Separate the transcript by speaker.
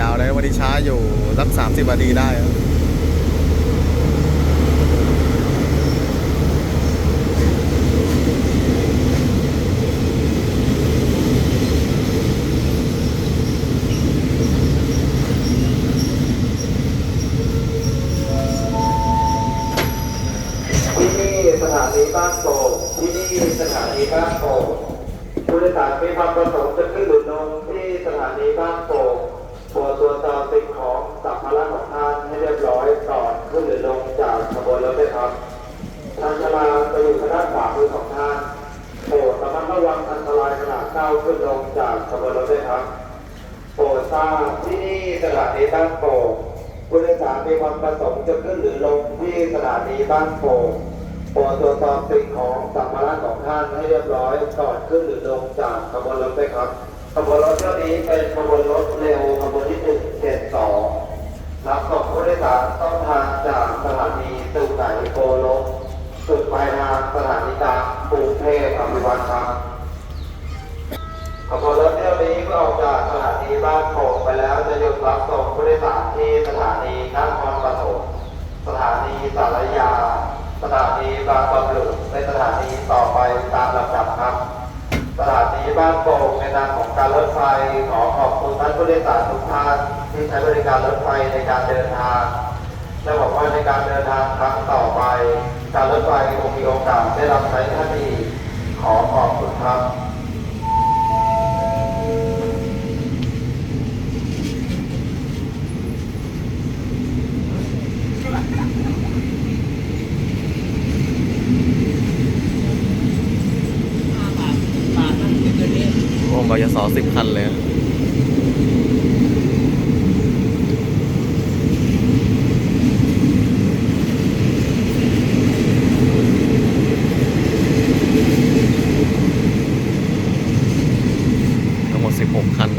Speaker 1: ยาวเลยวันนี้ช้าอยู่สักสามสิบนาทีได้
Speaker 2: ที่นี่สถานีบ้านโป่งที่นี่สถานีบ้านโป่งผู้โดยสารมีความประสงค์จะขึ้นหรือลงที่สถานีบ้านโป่ง รายขณะก้าวขึ้นลงจากขบวนรถด้วยครับ โปรดทราบที่นี่สถานีบ้านโป่งผู้โดยสารมีความประสงค์จะขึ้นหรือลงที่สถานีบ้านโป่งโปรดตรวจสอบสิ่งของสัมภาระของท่านให้เรียบร้อยก่อนขึ้นหรือลงจากขบวนรถด้วยครับขบวนรถเที่ยวนี้เป็นขบวนรถเร็วขบวนที่หนึ่งเจ็ดสองรับส่งผู้โดยสารต้องทางจากสถานีสุไหนโกลกจุดปลายทางสถา นี้เมื่อออกจากสถานีบ้านโป่งไปแล้วจะหยุดรับส่งผู้โดยสารที่สถานีนครปฐมสถานีสารยา สถานีบางบำรุในสถานีต่อไปตามลำดับครับ สถานีบ้านโป่งในนามของการรถไฟขอขอบคุณท่านผู้โดยสารทุกท่านที่ใช้บริการรถไฟในการเดินทางและบอกว่าในการเดินทางครั้งต่อไป การรถไฟคงมีโอกาสได้รับใช้ท่านอีกขอขอบคุณครับ
Speaker 1: โอ้บยสสิบคันเลยอะทั้งหมดสิบหกคัน